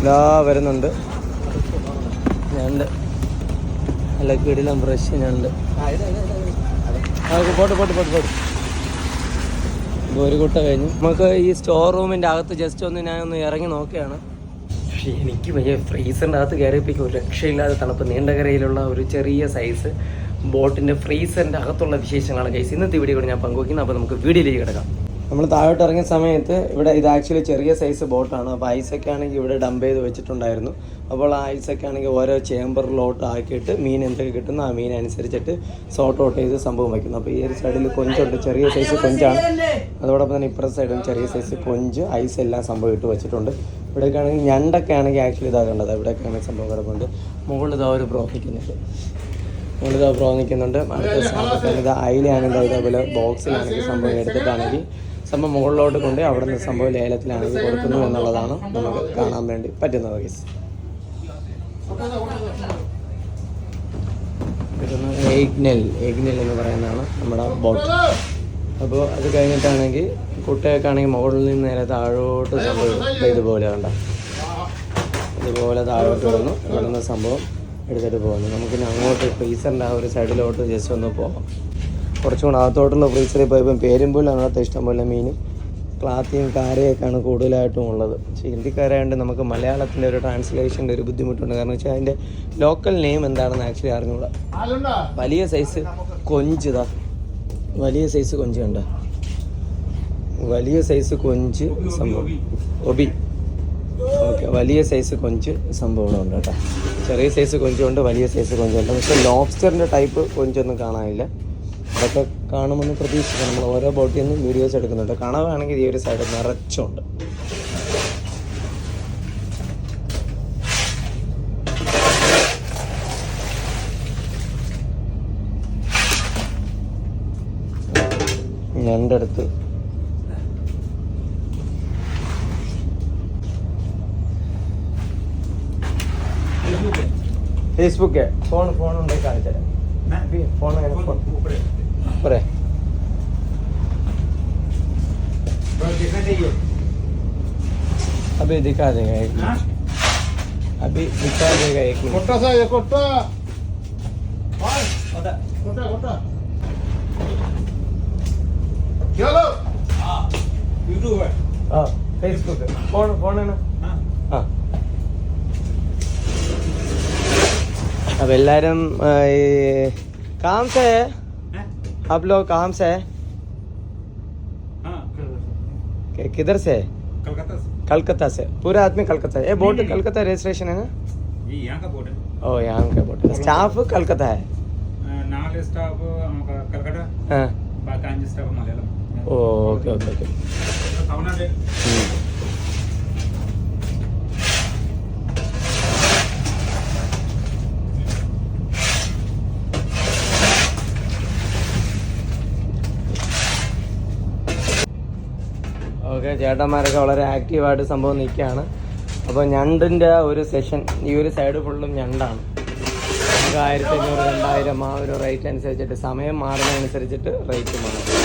ഇതാ വരുന്നുണ്ട്. ഞണ്ട് നല്ല കിടിലം ഫ്രഷ് ഞണ്ട് പോട്ട് പോട്ട് പോട്ട് പോട്ട്. ഇത് ഒരു കുട്ട കഴിഞ്ഞു. നമുക്ക് ഈ സ്റ്റോർ റൂമിന്റെ അകത്ത് ജസ്റ്റ് ഒന്ന് ഞാൻ ഒന്ന് ഇറങ്ങി നോക്കുകയാണ് പക്ഷേ എനിക്ക് വലിയ ഫ്രീസറിന്റെ അകത്ത് കയറിയപ്പോഴേക്കും ഒരു രക്ഷയില്ലാതെ തണുപ്പ് നീണ്ടകരയിലുള്ള ഒരു ചെറിയ സൈസ് ബോട്ടിന്റെ ഫ്രീസറിന്റെ അകത്തുള്ള വിശേഷങ്ങളാണ് കൈസ് ഇന്നത്തെ വീഡിയോ കൂടി ഞാൻ പങ്കുവയ്ക്കുന്നത് അപ്പോൾ നമുക്ക് വീഡിയോയിലേക്ക് കിടക്കാം. നമ്മൾ താഴോട്ട് ഇറങ്ങിയ സമയത്ത് ഇവിടെ ഇത് ആക്ച്വലി ചെറിയ സൈസ് ബോട്ടാണ് അപ്പോൾ ഐസൊക്കെ ആണെങ്കിൽ ഇവിടെ ഡംപ് ചെയ്ത് വെച്ചിട്ടുണ്ടായിരുന്നു. അപ്പോൾ ആ ഐസൊക്കെ ആണെങ്കിൽ ഓരോ ചേമ്പറിലോട്ട് ആക്കിയിട്ട് മീൻ എന്തൊക്കെ കിട്ടുന്നു ആ മീൻ അനുസരിച്ചിട്ട് സോട്ട് ഔട്ട് ചെയ്ത് സംഭവം വയ്ക്കുന്നു അപ്പോൾ ഈ ഒരു സൈഡിൽ കൊഞ്ചുണ്ട്. ചെറിയ സൈസ് കൊഞ്ചാണ്. അതോടൊപ്പം തന്നെ ഇപ്പുറത്തെ സൈഡിലും ചെറിയ സൈസ് കൊഞ്ച് ഐസ് എല്ലാം സംഭവം ഇട്ട് വെച്ചിട്ടുണ്ട്. ഇവിടെയൊക്കെ ആണെങ്കിൽ ഞണ്ടൊക്കെ ആണെങ്കിൽ ആക്ച്വലി ഇതാ കണ്ടത്. ആണെങ്കിൽ സംഭവം കിടപ്പുണ്ട്. മുകളിൽ ഇതാ ഒരു ബ്രോ മുകളിൽ ഇതാ ബ്രോ നിൽക്കുന്നുണ്ട്. അടുത്ത സാധനം ഇത് അയിലാണെങ്കിൽ ഇതേപോലെ ബോക്സിലാണെങ്കിൽ സംഭവം എടുത്തിട്ടാണെങ്കിൽ സംഭവം മുകളിലോട്ട് കൊണ്ട് അവിടെ നിന്ന് സംഭവം ലേലത്തിലാണ് കൊടുക്കുന്നു എന്നുള്ളതാണ് നമുക്ക് കാണാൻ വേണ്ടി പറ്റുന്നത് കേസ് എഗ്നൽ എഗ്നൽ എന്ന് പറയുന്നതാണ് നമ്മുടെ ബോട്ട് അപ്പോൾ അത് കഴിഞ്ഞിട്ടാണെങ്കിൽ കുട്ടികൾക്കാണെങ്കിൽ മുകളിൽ നിന്ന് നേരെ താഴോട്ട് സംഭവം ഇതുപോലെ കണ്ട. ഇതുപോലെ താഴോട്ട് വന്നു ഇവിടെ സംഭവം എടുത്തിട്ട് പോകുന്നു. നമുക്കിനി അങ്ങോട്ട് ഫ്രീസറിന്റെ ആ ഒരു സൈഡിലോട്ട് ജസ്റ്റ് ഒന്ന് പോകാം കുറച്ചും കൂടെ അകത്തോട്ടുള്ള ഫ്രീസറിൽ പോയപ്പോൾ പേരുമ്പോഴും അങ്ങനത്തെ ഇഷ്ടംപോലെ മീനും ക്ലാത്തിയും കാരയൊക്കെയാണ് കൂടുതലായിട്ടും ഉള്ളത്. പക്ഷേ ഹിന്ദിക്കാരായതുകൊണ്ട് നമുക്ക് മലയാളത്തിന്റെ ഒരു ട്രാൻസ്ലേഷന്റെ ഒരു ബുദ്ധിമുട്ടുണ്ട്. കാരണം വെച്ചാൽ അതിന്റെ ലോക്കൽ നെയിം എന്താണെന്ന് ആക്ച്വലി അറിഞ്ഞുകൂടാ വലിയ സൈസ് കൊഞ്ചിതാ വലിയ സൈസ് കൊഞ്ച് കണ്ട? വലിയ സൈസ് കൊഞ്ച് സംഭവം. ഒബി. ഓക്കെ വലിയ സൈസ് കൊഞ്ച് സംഭവങ്ങളുണ്ട് കേട്ടോ. ചെറിയ സൈസ് കൊഞ്ചുണ്ട് വലിയ സൈസ് കൊഞ്ചുണ്ട്. പക്ഷേ ലോബ്സ്റ്ററിന്റെ ടൈപ്പ് കൊഞ്ചൊന്നും കാണാനില്ല. അതൊക്കെ കാണുമെന്ന് പ്രതീക്ഷിക്കാം നമ്മൾ ഓരോ ബോട്ടിൽ നിന്നും വീഡിയോസ് എടുക്കുന്നുണ്ട്. കണവാണെങ്കിൽ ഈ ഒരു സൈഡ് നിറച്ചുണ്ട്. ഞണ്ടടുത്ത് ഫേസ്ബുക്ക് ഫോൺ ഫോൺ ഉണ്ടെങ്കിൽ കാണിച്ചാൽ ഫോൺ ഫോൺ? പറയാം अभी दिखा देगा एक मिनट अभी दिखा देगा एक मिनट കൊട്ട സാ കൊട്ട കൊട്ട കൊട്ട चलो यूट्यूब है हाँ फेसबुक फोन फोन है ना हाँ अब എല്ലാരും ആ, ഈ काम से है आप लोग कहाँ से है? हाँ, किधर से? है कलकत्ता से। पूरा आदमी कलकत्ता है। बोर्ड कलकत्ता रजिस्ट्रेशन है ना? यहाँ का बोर्ड है। ओ यहाँ का स्टाफ कलकत्ता है? नाले स्टाफ कलकत्ता। हाँ। बाकी Malayalam. Okay okay okay. Okay ചേട്ടന്മാരൊക്കെ വളരെ ആക്റ്റീവായിട്ട് സംഭവം നിൽക്കുകയാണ്. അപ്പോൾ ഞണ്ടിന്റെ ഒരു സെഷൻ ഈ ഒരു സൈഡ് ഫുള്ളും ഞണ്ടാണ്. നമുക്ക് ആയിരത്തി അഞ്ഞൂറ് രണ്ടായിരം ആ ഒരു റേറ്റ് അനുസരിച്ചിട്ട് സമയം മാറുന്നതനുസരിച്ചിട്ട് റേറ്റ് മാറും